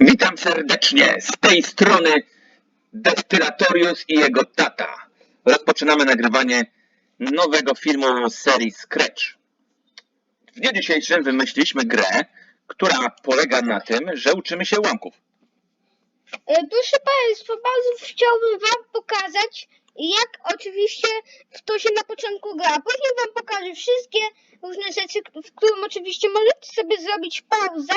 Witam serdecznie z tej strony Destylatorius i jego tata. Rozpoczynamy nagrywanie nowego filmu z serii Scratch. W dniu dzisiejszym wymyśliliśmy grę, która polega na tym, że uczymy się ułamków. E, Proszę Państwa, bardzo chciałbym Wam pokazać, jak oczywiście w to się na początku gra. Później Wam pokażę wszystkie różne rzeczy, w którym oczywiście możecie sobie zrobić pauzę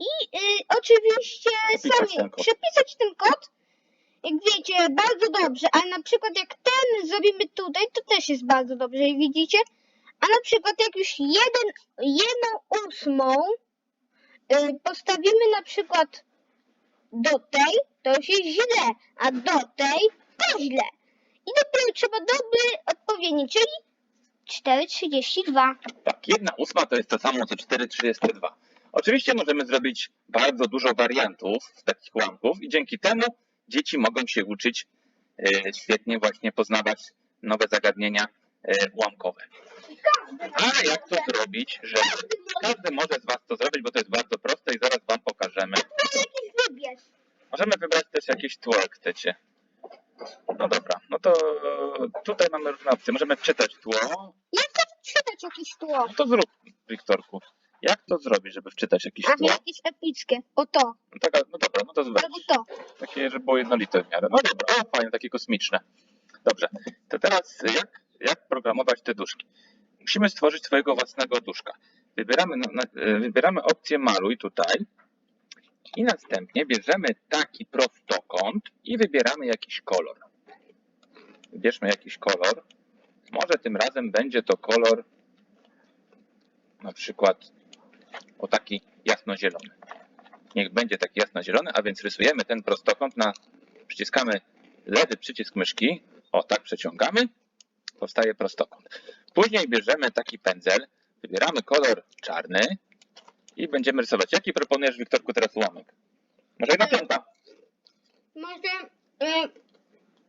i y, oczywiście Przepisać sami ten kod. przepisać ten kod. Jak wiecie, bardzo dobrze, ale na przykład jak ten zrobimy tutaj, to też jest bardzo dobrze, jak widzicie. A na przykład jak już jeden, jedną ósmą y, postawimy na przykład do tej to już jest źle, a do tej to źle. I dopiero trzeba dobry odpowiedni, czyli 4,32. Tak, jedna ósma to jest to samo co 4,32. Oczywiście możemy zrobić bardzo dużo wariantów takich ułamków i dzięki temu dzieci mogą się uczyć e, świetnie właśnie poznawać nowe zagadnienia e, ułamkowe. Ale jak to zrobić, że każdy może z Was to zrobić, bo to jest bardzo proste i zaraz Wam pokażemy. Możemy wybrać też jakieś tło, jak chcecie. No dobra, no to tutaj mamy różne opcje. Możemy wczytać tło. Ja chcę wczytać jakieś tło. No to zrób, Wiktorku. Jak to zrobić, żeby wczytać jakieś A tło? jakieś epickie. O to. No, taka, no dobra, no to zobacz. Albo to. Takie, żeby było jednolite w miarę. No dobra, o fajne, takie kosmiczne. Dobrze, to teraz jak, jak programować te duszki? Musimy stworzyć swojego własnego duszka. Wybieramy, na, na, e, wybieramy opcję maluj tutaj i następnie bierzemy taki prostokąt i wybieramy jakiś kolor. Wybierzmy jakiś kolor. Może tym razem będzie to kolor na przykład o taki jasnozielony. Niech będzie taki jasnozielony, a więc rysujemy ten prostokąt na przyciskamy lewy przycisk myszki, o tak przeciągamy, powstaje prostokąt. Później bierzemy taki pędzel, wybieramy kolor czarny i będziemy rysować. Jaki proponujesz, Wiktorku, teraz ułamek? Może jedna piąta? Może, y,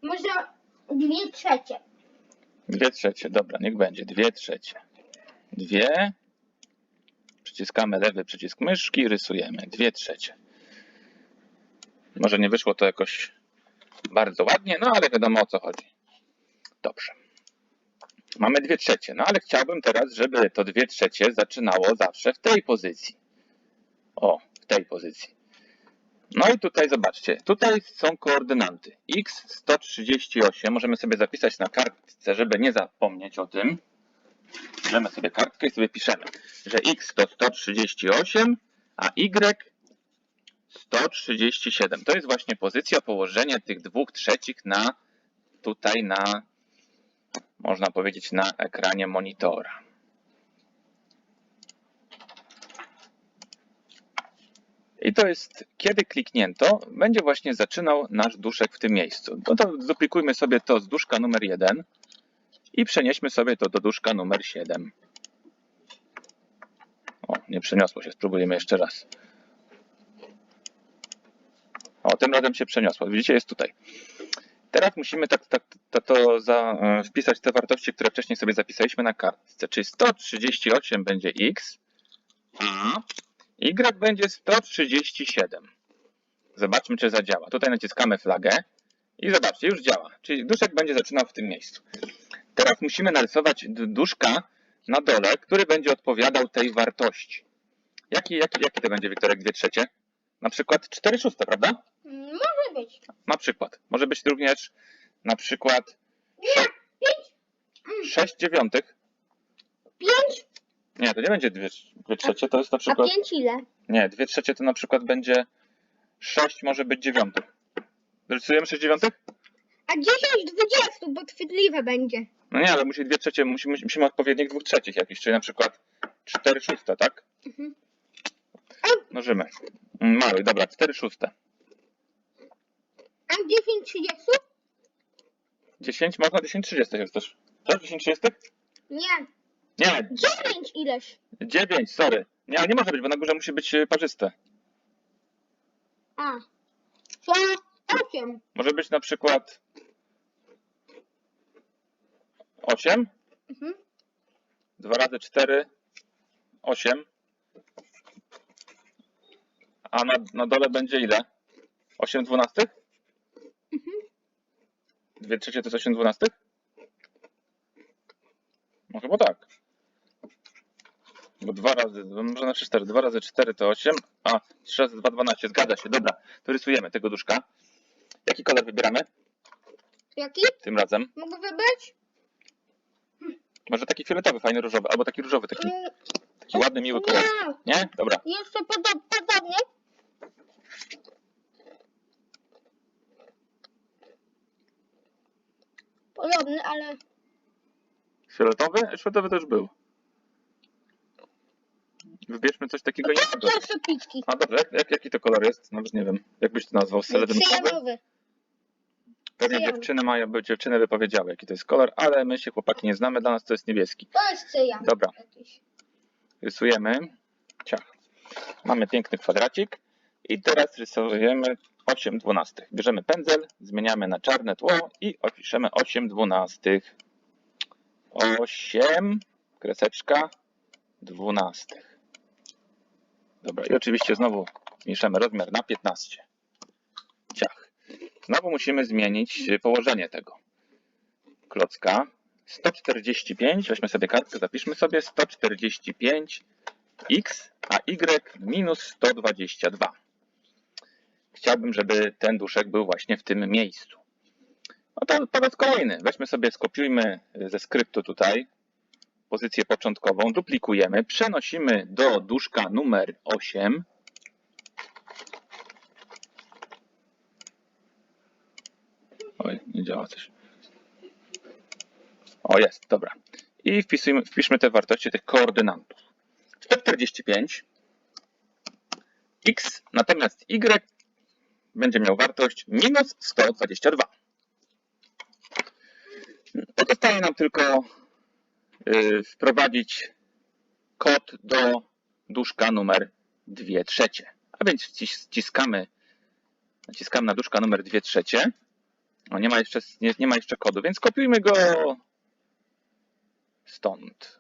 może dwie trzecie. Dwie trzecie, dobra, niech będzie. Dwie trzecie. Dwie. Przyciskamy lewy przycisk myszki, rysujemy. Dwie trzecie. Może nie wyszło to jakoś bardzo ładnie, no ale wiadomo o co chodzi. Dobrze. Mamy dwie trzecie, no ale chciałbym teraz, żeby to dwie trzecie zaczynało zawsze w tej pozycji. O, w tej pozycji. No i tutaj zobaczcie, tutaj są koordynaty. x 138, możemy sobie zapisać na kartce, żeby nie zapomnieć o tym. Bierzemy sobie kartkę i sobie piszemy, że x to 138, a y 137. To jest właśnie pozycja położenia tych dwóch trzecich na tutaj na można powiedzieć na ekranie monitora. I to jest, kiedy kliknięto, będzie właśnie zaczynał nasz duszek w tym miejscu. No to duplikujmy sobie to z duszka numer 1 i przenieśmy sobie to do duszka numer 7. O, nie przeniosło się, spróbujemy jeszcze raz. O, tym razem się przeniosło. Widzicie, jest tutaj. Teraz musimy tak, tak, to, to za, e, wpisać te wartości, które wcześniej sobie zapisaliśmy na kartce. Czyli 138 będzie x, a y będzie 137. Zobaczmy, czy zadziała. Tutaj naciskamy flagę i zobaczcie, już działa. Czyli duszek będzie zaczynał w tym miejscu. Teraz musimy narysować duszka na dole, który będzie odpowiadał tej wartości. Jaki, jaki, jaki to będzie, Wiktorek, 2 trzecie? Na przykład 4 szóste, prawda? Mm, Może być. Na przykład. Może być również na przykład Nie, pięć, 6 dziewiątych. pięć, Nie, to nie będzie 2 trzecie, to jest na a przykład... pięć ile? Nie, 2 trzecie to na przykład będzie 6 może być dziewiątych. Rysujemy 6 dziewiątych? A 10 dwudziestu, bo chwytliwe będzie. No nie, ale musi 2 trzecie, musimy, musimy odpowiednik 2 trzecich jakiś, czyli na przykład 4 szóste, tak? Mhm. Mnożymy. Mm, Maluj, dobra, 4 szóste. A 10 trzydziestu? 10, można 10 30 jest też. Co, 10 30? Nie. Nie, 9 ileś. 9, sorry. Nie, ale nie może być, bo na górze musi być e, parzyste. A. Co? 8. Może być na przykład 8, Mhm. 2 razy 4, 8. a na, na dole będzie ile? 8 dwunastych? Mhm. 2 trzecie to jest 8 dwunastych? No chyba tak. Bo 2 razy, może na 3, 4, 2 razy 4 to 8, a 3 razy 2, 12, zgadza się, dobra. To rysujemy tego duszka. Jaki kolor wybieramy Jaki? tym razem? Mogę wybrać? Może taki fioletowy, fajny różowy, albo taki różowy, taki, taki ładny, miły kolor. Nie? Dobra. jeszcze podo- podobnie. Podobny, ale Fioletowy? Fioletowy to już był. Wybierzmy coś takiego innego. pierwsze piczki. A dobrze, jak, jak, jaki to kolor jest? Nawet nie wiem. Jak byś to nazwał? Seledynkowy? Cyjanowy. Pewnie dziewczyny mają, by dziewczyny by powiedziały, jaki to jest kolor, ale my się chłopaki nie znamy, dla nas to jest niebieski. To jest cyjan. Dobra, rysujemy. Ciach. Mamy piękny kwadracik i teraz rysujemy 8 dwunastych. Bierzemy pędzel, zmieniamy na czarne tło i opiszemy 8 dwunastych. 8, kreseczka, dwunastych. Dobra, i oczywiście znowu zmniejszamy rozmiar na 15. Ciach. Znowu musimy zmienić położenie tego klocka. 145, weźmy sobie kartkę, zapiszmy sobie 145 x, a y minus 122. Chciałbym, żeby ten duszek był właśnie w tym miejscu. No to po raz kolejny. Weźmy sobie, skopiujmy ze skryptu tutaj pozycję początkową, duplikujemy, przenosimy do duszka numer 8. Oj, nie działa coś. O, jest, dobra. I wpisujmy, wpiszmy te wartości tych koordynatów. 145 x, natomiast y będzie miał wartość minus 122. Pozostaje nam tylko y, wprowadzić kod do duszka numer 2 trzecie. A więc wcis- wciskamy, naciskamy na duszka numer 2 trzecie. O, nie ma jeszcze, nie, nie ma jeszcze kodu, więc kopiujmy go stąd.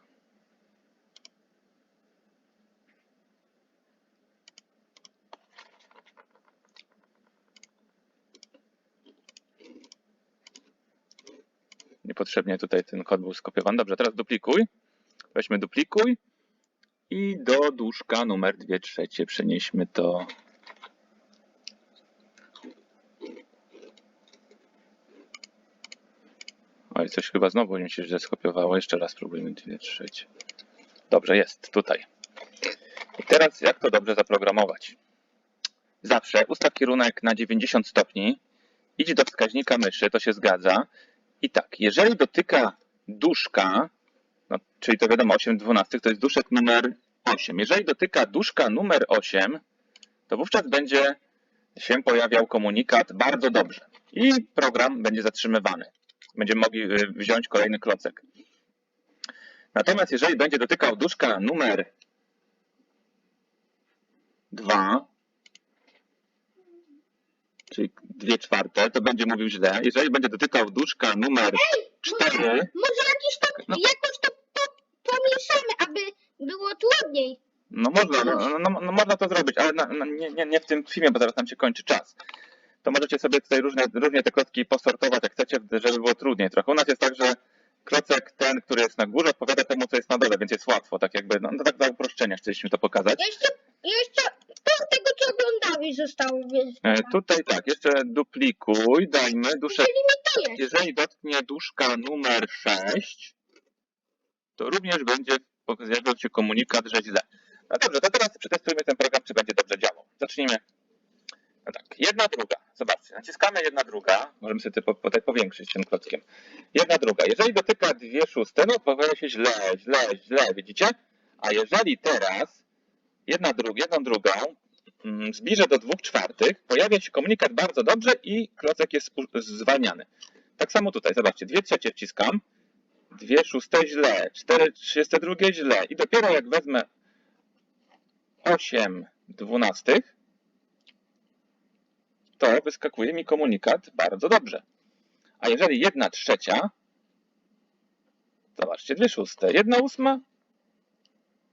Niepotrzebnie tutaj ten kod był skopiowany. Dobrze, teraz duplikuj. Weźmy duplikuj i do duszka numer 2 trzecie przenieśmy to. Oj, coś chyba znowu mi się źle skopiowało. Jeszcze raz spróbujmy 2 trzecie. Dobrze, jest tutaj. I teraz jak to dobrze zaprogramować? Zawsze ustaw kierunek na 90 stopni, idź do wskaźnika myszy, to się zgadza. I tak, jeżeli dotyka duszka, no, czyli to wiadomo 8 12 to jest duszek numer 8. Jeżeli dotyka duszka numer 8, to wówczas będzie się pojawiał komunikat bardzo dobrze. I program będzie zatrzymywany. Będziemy mogli y, wziąć kolejny klocek. Natomiast jeżeli będzie dotykał duszka numer 2, czyli 2 czwarte, to będzie mówił źle. Jeżeli będzie dotykał duszka numer 4, Może jakiś to, No. jakoś to po, pomieszamy, aby było trudniej. No można, no, no, no, można to zrobić, ale na, na, nie, nie, nie w tym filmie, bo zaraz nam się kończy czas. To możecie sobie tutaj różne, różnie te klocki posortować, jak chcecie, żeby było trudniej trochę. U nas jest tak, że klocek ten, który jest na górze, odpowiada temu, co jest na dole, więc jest łatwo, tak jakby, no, no tak dla uproszczenia chcieliśmy to pokazać. Jeszcze, jeszcze to tego, co oglądałeś, zostało. Więc, E, tutaj tak, jeszcze duplikuj, dajmy duszę. Jest. Jeżeli dotknie duszka numer 6, to również będzie pojawiał się komunikat, że źle. No dobrze, to teraz przetestujmy ten program, czy będzie dobrze działał. Zacznijmy. No tak, jedna, druga. Zobaczcie, naciskamy jedna, druga. Możemy sobie po- tutaj powiększyć tym klockiem. Jedna, druga. Jeżeli dotyka dwie szóste, no pojawia się źle, źle, źle, widzicie? A jeżeli teraz jedna, druga, jedną drugą mm, zbliżę do dwóch czwartych, pojawia się komunikat bardzo dobrze i klocek jest zwalniany. Tak samo tutaj, zobaczcie, dwie trzecie wciskam, dwie szóste źle, cztery trzydzieste drugie źle i dopiero jak wezmę 8 dwunastych, to wyskakuje mi komunikat bardzo dobrze. A jeżeli jedna trzecia, zobaczcie, dwie szóste, jedna ósma,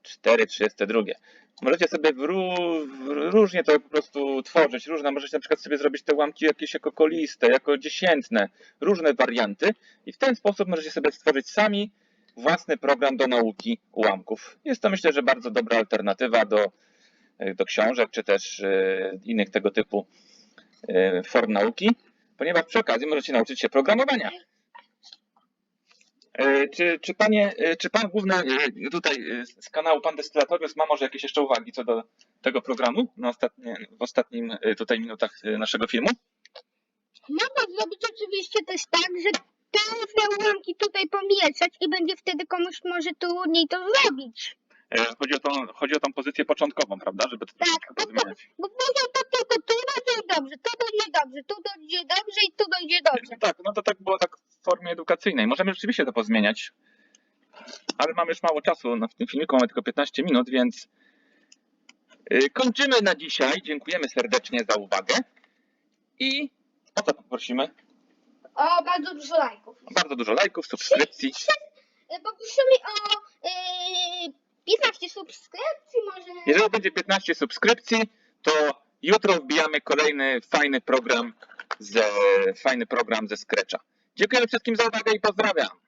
cztery trzydzieste drugie. Możecie sobie różnie to po prostu tworzyć, różne, możecie na przykład sobie zrobić te ułamki jakieś jako koliste, jako dziesiętne, różne warianty i w ten sposób możecie sobie stworzyć sami własny program do nauki ułamków. Jest to myślę, że bardzo dobra alternatywa do, do książek, czy też e, innych tego typu form nauki, ponieważ przy okazji możecie nauczyć się programowania. E, Czy, czy, panie, e, czy pan główny e, tutaj e, z kanału Pan Destylatorius ma może jakieś jeszcze uwagi co do tego programu na ostatnie, w ostatnim e, tutaj minutach e, naszego filmu? Można zrobić oczywiście też tak, że te różne ułamki tutaj pomieszać i będzie wtedy komuś może trudniej to zrobić. E, Chodzi o, tą, chodzi o tą pozycję początkową, prawda? Żeby to Tak, troszeczkę bo, może to tylko dobrze, tu będzie dobrze, tu będzie dobrze i tu będzie dobrze. Tak, no to tak było tak w formie edukacyjnej. Możemy rzeczywiście to pozmieniać, ale mamy już mało czasu. No, w tym filmiku mamy tylko 15 minut, więc y, kończymy na dzisiaj. Dziękujemy serdecznie za uwagę i o co poprosimy? O, bardzo dużo lajków. Bardzo dużo lajków, subskrypcji. E, Poprosimy o yy, 15 subskrypcji może. Jeżeli będzie 15 subskrypcji, to jutro wbijamy kolejny fajny program ze, fajny program ze Scratcha. Dziękuję wszystkim za uwagę i pozdrawiam.